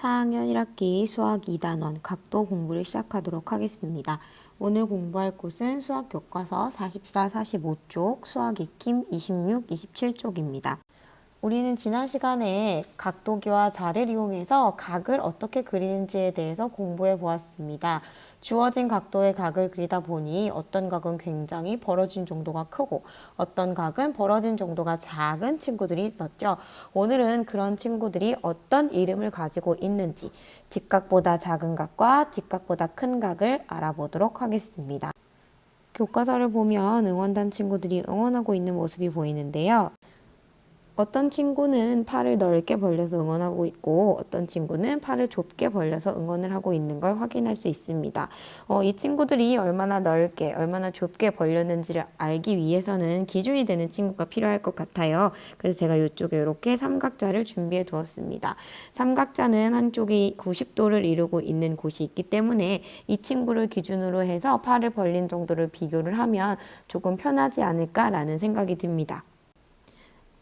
4학년 1학기 수학 2단원 각도 공부를 시작하도록 하겠습니다. 오늘 공부할 곳은 수학 교과서 44, 45쪽, 수학 익힘 26, 27쪽입니다. 우리는 지난 시간에 각도기와 자를 이용해서 각을 어떻게 그리는지에 대해서 공부해 보았습니다. 주어진 각도의 각을 그리다 보니 어떤 각은 굉장히 벌어진 정도가 크고 어떤 각은 벌어진 정도가 작은 친구들이 있었죠. 오늘은 그런 친구들이 어떤 이름을 가지고 있는지 직각보다 작은 각과 직각보다 큰 각을 알아보도록 하겠습니다. 교과서를 보면 응원단 친구들이 응원하고 있는 모습이 보이는데요. 어떤 친구는 팔을 넓게 벌려서 응원하고 있고 어떤 친구는 팔을 좁게 벌려서 응원을 하고 있는 걸 확인할 수 있습니다. 어, 이 친구들이 얼마나 넓게 얼마나 좁게 벌렸는지를 알기 위해서는 기준이 되는 친구가 필요할 것 같아요. 그래서 제가 이쪽에 이렇게 삼각자를 준비해 두었습니다. 삼각자는 한쪽이 90도를 이루고 있는 곳이 있기 때문에 이 친구를 기준으로 해서 팔을 벌린 정도를 비교를 하면 조금 편하지 않을까라는 생각이 듭니다.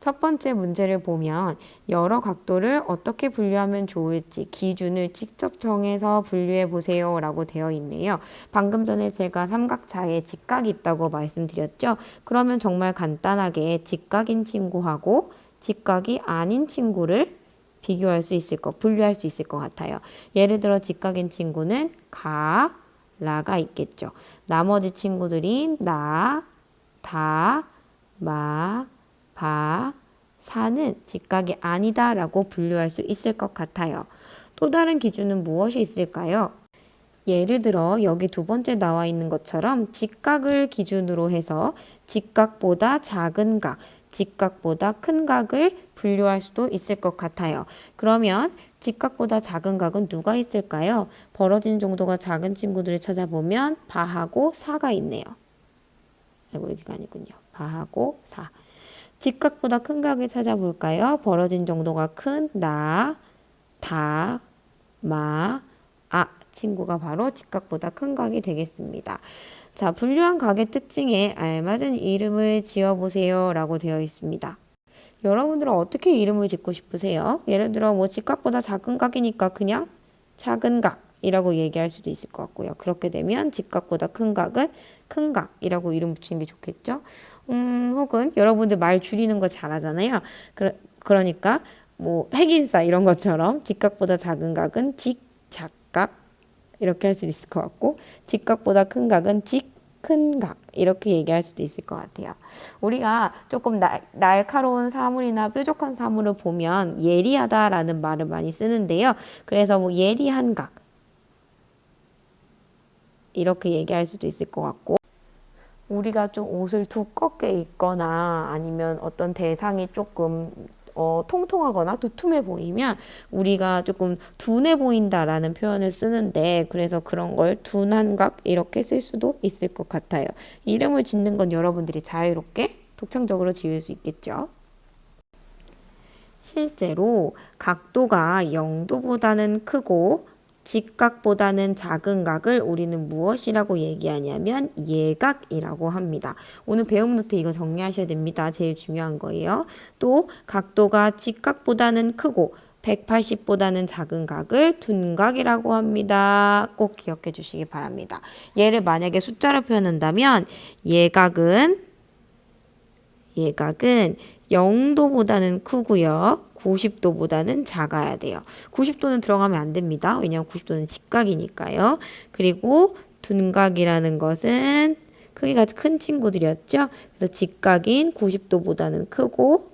첫 번째 문제를 보면 여러 각도를 어떻게 분류하면 좋을지 기준을 직접 정해서 분류해 보세요 라고 되어 있네요. 방금 전에 제가 삼각자에 직각이 있다고 말씀드렸죠. 그러면 정말 간단하게 직각인 친구하고 직각이 아닌 친구를 비교할 수 있을 것, 분류할 수 있을 것 같아요. 예를 들어 직각인 친구는 가, 라가 있겠죠. 나머지 친구들이 나, 다, 마, 바, 사는 직각이 아니다라고 분류할 수 있을 것 같아요. 또 다른 기준은 무엇이 있을까요? 예를 들어 여기 두 번째 나와 있는 것처럼 직각을 기준으로 해서 직각보다 작은 각, 직각보다 큰 각을 분류할 수도 있을 것 같아요. 그러면 직각보다 작은 각은 누가 있을까요? 벌어진 정도가 작은 친구들을 찾아보면 바하고 사가 있네요. 아이고 여기가 아니군요. 바하고 사. 직각보다 큰 각을 찾아볼까요? 벌어진 정도가 큰 나, 다, 마, 아 친구가 바로 직각보다 큰 각이 되겠습니다. 자, 분류한 각의 특징에 알맞은 이름을 지어보세요 라고 되어 있습니다. 여러분들은 어떻게 이름을 짓고 싶으세요? 예를 들어 뭐 직각보다 작은 각이니까 그냥 작은 각 이라고 얘기할 수도 있을 것 같고요. 그렇게 되면 직각보다 큰 각은 큰 각이라고 이름 붙이는 게 좋겠죠? 음, 혹은 여러분들 말 줄이는 거 잘하잖아요. 그러, 그러니까 뭐 핵인싸 이런 것처럼 직각보다 작은 각은 직, 작각 이렇게 할수 있을 것 같고 직각보다 큰 각은 직, 큰각 이렇게 얘기할 수도 있을 것 같아요. 우리가 조금 날, 날카로운 사물이나 뾰족한 사물을 보면 예리하다라는 말을 많이 쓰는데요. 그래서 뭐 예리한 각 이렇게 얘기할 수도 있을 것 같고 우리가 좀 옷을 두껍게 입거나 아니면 어떤 대상이 조금 어, 통통하거나 두툼해 보이면 우리가 조금 둔해 보인다라는 표현을 쓰는데 그래서 그런 걸 둔한각 이렇게 쓸 수도 있을 것 같아요. 이름을 짓는 건 여러분들이 자유롭게 독창적으로 지을 수 있겠죠. 실제로 각도가 0도보다는 크고 직각보다는 작은 각을 우리는 무엇이라고 얘기하냐면 예각이라고 합니다. 오늘 배움 노트 이거 정리하셔야 됩니다. 제일 중요한 거예요. 또 각도가 직각보다는 크고 180보다는 작은 각을 둔각이라고 합니다. 꼭 기억해 주시기 바랍니다. 얘를 만약에 숫자로 표현한다면 예각은 예각은 0도보다는 크고요. 90도보다는 작아야 돼요. 90도는 들어가면 안 됩니다. 왜냐하면 90도는 직각이니까요. 그리고 둔각이라는 것은 크기가 큰 친구들이었죠. 그래서 직각인 90도보다는 크고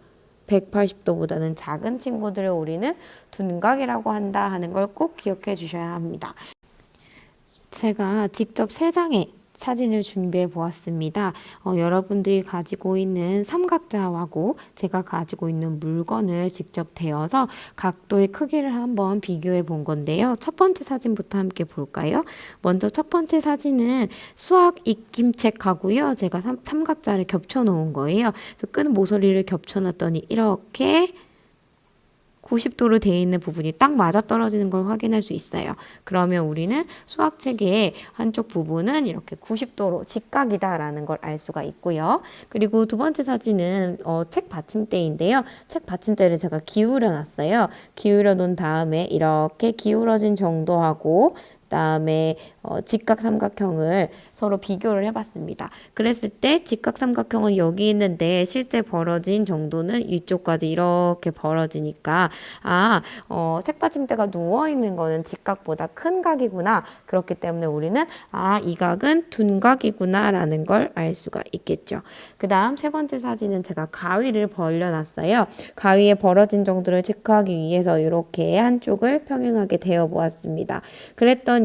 180도보다는 작은 친구들을 우리는 둔각이라고 한다 하는 걸 꼭 기억해 주셔야 합니다. 제가 직접 세 장의 사진을 준비해 보았습니다. 어, 여러분들이 가지고 있는 삼각자하고 제가 가지고 있는 물건을 직접 대어서 각도의 크기를 한번 비교해 본 건데요. 첫 번째 사진부터 함께 볼까요? 먼저 첫 번째 사진은 수학 익김책하고요. 제가 삼, 삼각자를 겹쳐 놓은 거예요. 끈 모서리를 겹쳐 놨더니 이렇게 90도로 되어 있는 부분이 딱 맞아 떨어지는 걸 확인할 수 있어요. 그러면 우리는 수학책의 한쪽 부분은 이렇게 90도로 직각이다라는 걸 알 수가 있고요. 그리고 두 번째 사진은 어, 책 받침대인데요. 책 받침대를 제가 기울여 놨어요. 기울여 놓은 다음에 이렇게 기울어진 정도하고 그 다음에 어, 직각 삼각형을 서로 비교를 해봤습니다. 그랬을 때 직각 삼각형은 여기 있는데 실제 벌어진 정도는 이쪽까지 이렇게 벌어지니까 아 어, 책받침대가 누워 있는 거는 직각보다 큰 각이구나. 그렇기 때문에 우리는 아 이 각은 둔 각이구나라는 걸 알 수가 있겠죠. 그 다음 세 번째 사진은 제가 가위를 벌려놨어요. 가위에 벌어진 정도를 체크하기 위해서 이렇게 한쪽을 평행하게 대어 보았습니다. 그랬더니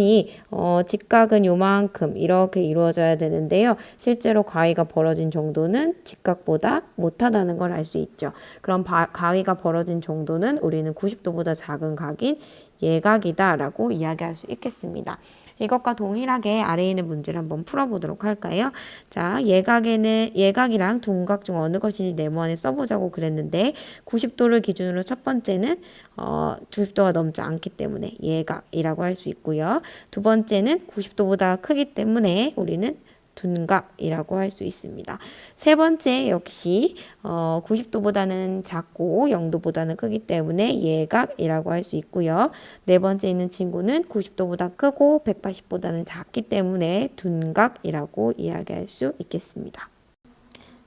어, 직각은 요만큼 이렇게 이루어져야 되는데요. 실제로 가위가 벌어진 정도는 직각보다 못하다는 걸 알 수 있죠. 그럼 바, 가위가 벌어진 정도는 우리는 90도보다 작은 각인 예각이다라고 이야기할 수 있겠습니다. 이것과 동일하게 아래에 있는 문제를 한번 풀어보도록 할까요? 자, 예각에는 예각이랑 둔각 중 어느 것인지 네모 안에 써보자고 그랬는데 90도를 기준으로 첫 번째는 어, 90도가 넘지 않기 때문에 예각이라고 할 수 있고요. 두 번째는 90도보다 크기 때문에 우리는 둔각이라고 할 수 있습니다. 세 번째 역시 어, 90도보다는 작고 0도보다는 크기 때문에 예각이라고 할 수 있고요. 네 번째 있는 친구는 90도보다 크고 180보다는 작기 때문에 둔각이라고 이야기할 수 있겠습니다.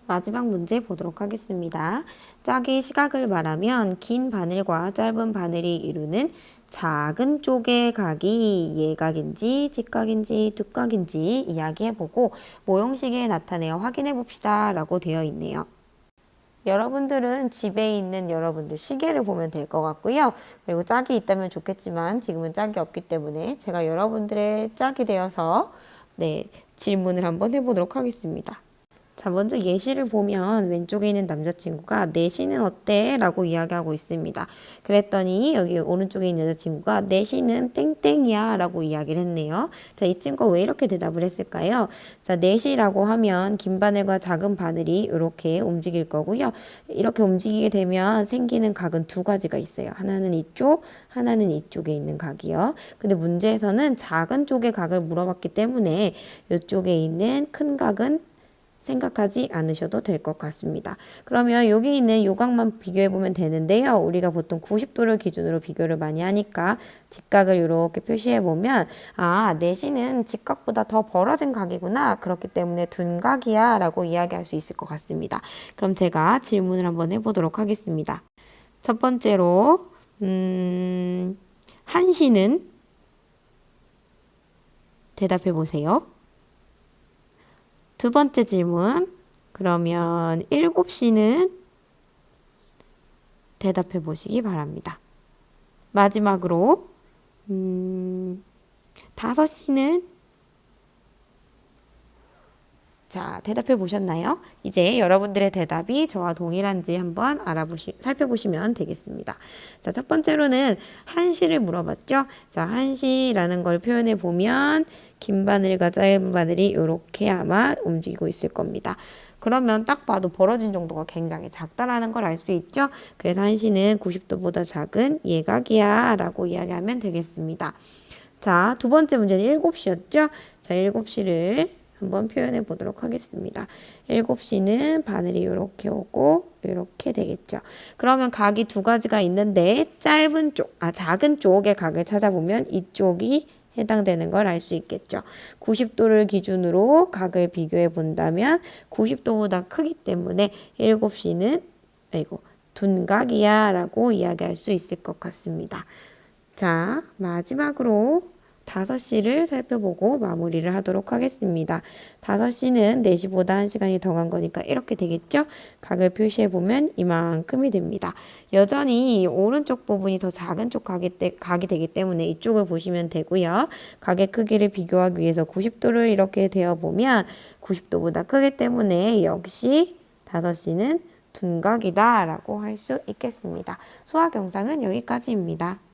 마지막 문제 보도록 하겠습니다. 짝의 시각을 말하면 긴 바늘과 짧은 바늘이 이루는 작은 쪽의 각이 예각인지 직각인지 둔각인지 이야기해보고 모형식에 나타내어 확인해 봅시다 라고 되어 있네요. 여러분들은 집에 있는 여러분들 시계를 보면 될 것 같고요. 그리고 짝이 있다면 좋겠지만 지금은 짝이 없기 때문에 제가 여러분들의 짝이 되어서 네, 질문을 한번 해보도록 하겠습니다. 자, 먼저 예시를 보면 왼쪽에 있는 남자친구가 내시는 어때? 라고 이야기하고 있습니다. 그랬더니 여기 오른쪽에 있는 여자친구가 내시는 땡땡이야 라고 이야기를 했네요. 자, 이 친구가 왜 이렇게 대답을 했을까요? 자, 내시라고 하면 긴 바늘과 작은 바늘이 이렇게 움직일 거고요. 이렇게 움직이게 되면 생기는 각은 두 가지가 있어요. 하나는 이쪽, 하나는 이쪽에 있는 각이요. 근데 문제에서는 작은 쪽의 각을 물어봤기 때문에 이쪽에 있는 큰 각은 생각하지 않으셔도 될 것 같습니다. 그러면 여기 있는 요각만 비교해 보면 되는데요. 우리가 보통 90도를 기준으로 비교를 많이 하니까 직각을 이렇게 표시해 보면 아 내시는 직각보다 더 벌어진 각이구나. 그렇기 때문에 둔각이야 라고 이야기할 수 있을 것 같습니다. 그럼 제가 질문을 한번 해보도록 하겠습니다. 첫 번째로 음, 한시는 대답해 보세요. 두 번째 질문. 그러면 7시는 대답해 보시기 바랍니다. 마지막으로, 음, 5시는 자, 대답해 보셨나요? 이제 여러분들의 대답이 저와 동일한지 한번 알아보시, 살펴보시면 되겠습니다. 자, 첫 번째로는 한시를 물어봤죠? 자, 한시라는 걸 표현해 보면 긴 바늘과 짧은 바늘이 이렇게 아마 움직이고 있을 겁니다. 그러면 딱 봐도 벌어진 정도가 굉장히 작다라는 걸 알 수 있죠? 그래서 한시는 90도보다 작은 예각이야 라고 이야기하면 되겠습니다. 자, 두 번째 문제는 7시였죠? 자, 7시를 한번 표현해 보도록 하겠습니다. 7시는 바늘이 이렇게 오고 이렇게 되겠죠. 그러면 각이 두 가지가 있는데 짧은 쪽, 아 작은 쪽의 각을 찾아보면 이쪽이 해당되는 걸 알 수 있겠죠. 90도를 기준으로 각을 비교해 본다면 90도보다 크기 때문에 7시는 아이고 둔각이야 라고 이야기할 수 있을 것 같습니다. 자, 마지막으로 5시를 살펴보고 마무리를 하도록 하겠습니다. 5시는 4시보다 1시간이 더 간 거니까 이렇게 되겠죠? 각을 표시해 보면 이만큼이 됩니다. 여전히 오른쪽 부분이 더 작은 쪽 각이, 때, 각이 되기 때문에 이쪽을 보시면 되고요. 각의 크기를 비교하기 위해서 90도를 이렇게 되어 보면 90도보다 크기 때문에 역시 5시는 둔각이다 라고 할 수 있겠습니다. 수학 영상은 여기까지입니다.